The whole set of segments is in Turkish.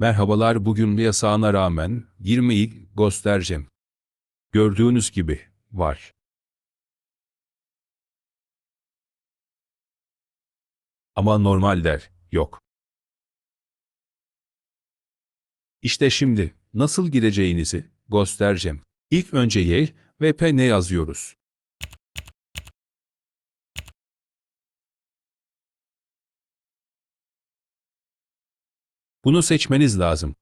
Merhabalar bugün yasağına rağmen girmeyi göstereceğim. Gördüğünüz gibi var. Ama normal der, yok. İşte şimdi nasıl gireceğinizi göstereceğim. İlk önce Y ve P ne yazıyoruz. Bunu seçmeniz lazım.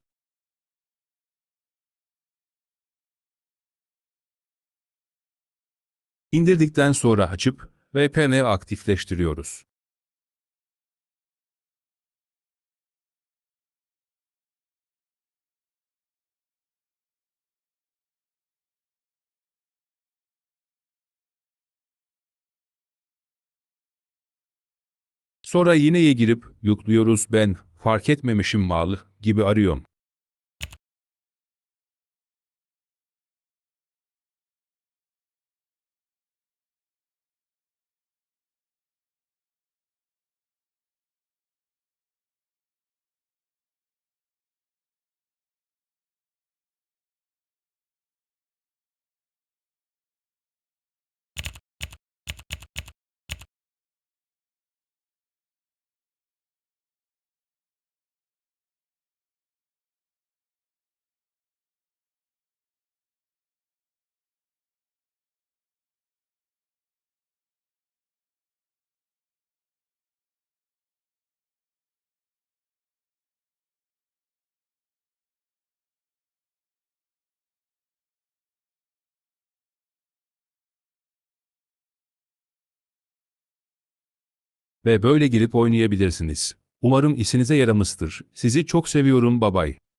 İndirdikten sonra açıp VPN aktifleştiriyoruz. Sonra yineye girip yüklüyoruz ben fark etmemişim malı gibi arıyorum. Ve böyle girip oynayabilirsiniz. Umarım işinize yaramıştır. Sizi çok seviyorum babay.